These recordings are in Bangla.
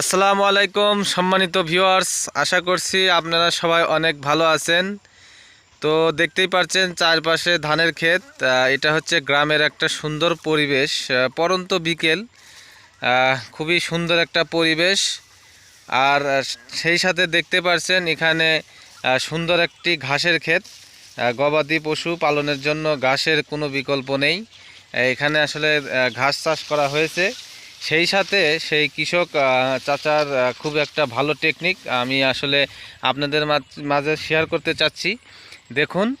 আসসালামু আলাইকুম, সম্মানিত ভিউয়ার্স। আশা করছি আপনারা সবাই অনেক ভালো আছেন। তো দেখতেই পাচ্ছেন চারপাশে ধানের ক্ষেত। এটা হচ্ছে গ্রামের একটা সুন্দর পরিবেশ পরন্ত বিকেল। খুবই সুন্দর একটা পরিবেশ। আর সেই সাথে দেখতে পাচ্ছেন এখানে সুন্দর একটি ঘাসের ক্ষেত। গবাদি পশু পালনের জন্য ঘাসের কোনো বিকল্প নেই। এখানে আসলে ঘাস চাষ করা হয়েছে। সেই সাথে সেই কৃষক চাচার খুব একটা ভালো টেকনিক আমি আসলে আপনাদের মাঝ- শেয়ার করতে চাচ্ছি। দেখুন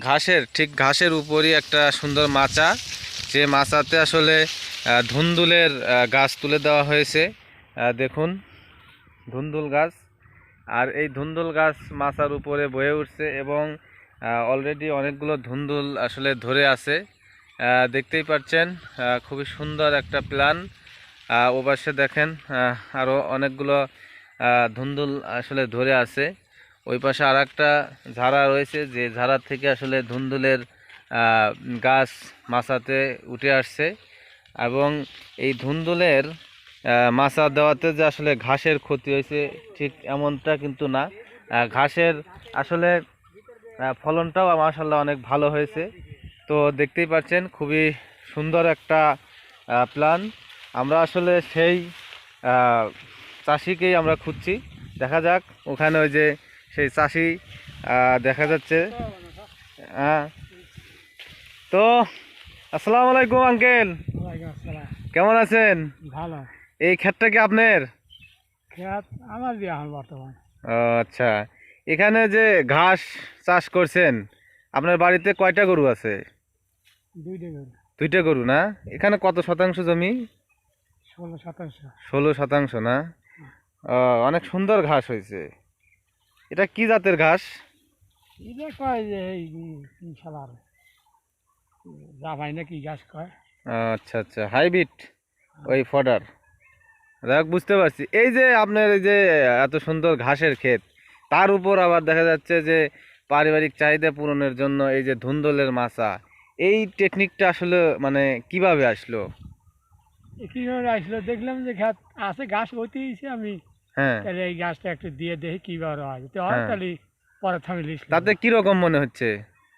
ঘাসের, ঠিক ঘাসের উপরই একটা সুন্দর মাচা। যে মাচাতে আসলে ধুন্দুলের গাছ তুলে দেওয়া হয়েছে। দেখুন, ধুন্দুল গাছ। আর এই ধুন্দুল গাছ মাচার উপরে বয়ে উঠছে এবং অলরেডি অনেকগুলো ধুন্দুল আসলে ধরে আছে। দেখতেই পাচ্ছেন খুবই সুন্দর একটা প্ল্যান ওপাশে দেখেন আরও অনেকগুলো ধুন্দুল আসলে ধরে আছে। ওই পাশে আর একটা ঝাড়া রয়েছে, যে ঝাড়া থেকে আসলে ধুন্দুলের গাছ মাচাতে উঠে আসছে। এবং এই ধুন্দুলের মাচা দেওয়াতে যে আসলে ঘাসের ক্ষতি হয়েছে, ঠিক এমনটা কিন্তু না। ঘাসের আসলে ফলনটাও মাসাল্লাহ অনেক ভালো হয়েছে। তো দেখতেই পাচ্ছেন, খুবই সুন্দর একটা প্ল্যান আমরা আসলে সেই চাষিকেই আমরা খুঁজছি। দেখা যাক ওখানে ওই যে সেই চাষি দেখা যাচ্ছে। হ্যাঁ। তো আসসালামু আলাইকুম আঙ্কেল। কেমন আছেন? ভালো। এই ক্ষেতটা কি আপনার? আমার বর্তমান। আচ্ছা। এখানে যে ঘাস চাষ করছেন আপনার বাড়িতে কয়টা গরু আছে? দুইটা গরু। দুইটা গরু না? এখানে কত শতাংশ জমি? ষোলো শতাংশ ষোলো শতাংশ না? অনেক সুন্দর ঘাস হয়েছে। এটা কি জাতের ঘাস? এটা কয় যে এই কি খেলার জামাই নাকি গাছ কয়? আচ্ছা আচ্ছা হাইব্রিড ওই ফডার। দেখ বুঝতে পারছি। এই যে আপনার এই যে এত সুন্দর ঘাসের ক্ষেত তার উপর আবার দেখা যাচ্ছে যে পারিবারিক চাহিদা পূরণের জন্য এই যে ধুন্দলের মাছা এই টেকনিকটা আসলে মানে কীভাবে আসলো? আসলো দেখলাম যে খেত আছে গাছ হইতেইছে আমি হ্যাঁ। তাহলে এই গাছটা একটু দিয়ে দেখি কীভাবে হয়। তো হয়। তাহলে পরে থামি লিস তাতে কীরকম মনে হচ্ছে?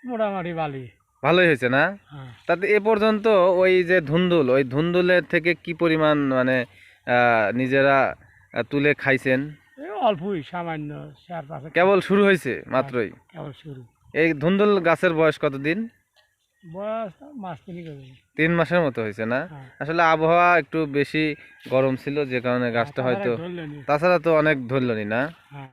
মোটামুটি বালি ভালোই হয়েছে না? হ্যাঁ। তাতে এ পর্যন্ত ওই যে ধুন্দুল ওই ধুন্দুলের থেকে কি পরিমাণ মানে নিজেরা তুলে খাইছেন? অল্পই সামান্য কেবল শুরু হয়েছে মাত্রই? কেবল শুরু। এই ধুন্দুল গাছের বয়স কতদিন? বয়স মাস তিনি মাসের মতো হয়েছে না? হ্যাঁ। আসলে আবহাওয়া একটু বেশি গরম ছিল যে কারণে গাছটা হয়তো তাছাড়া তো অনেক ধরলনি না? হ্যাঁ।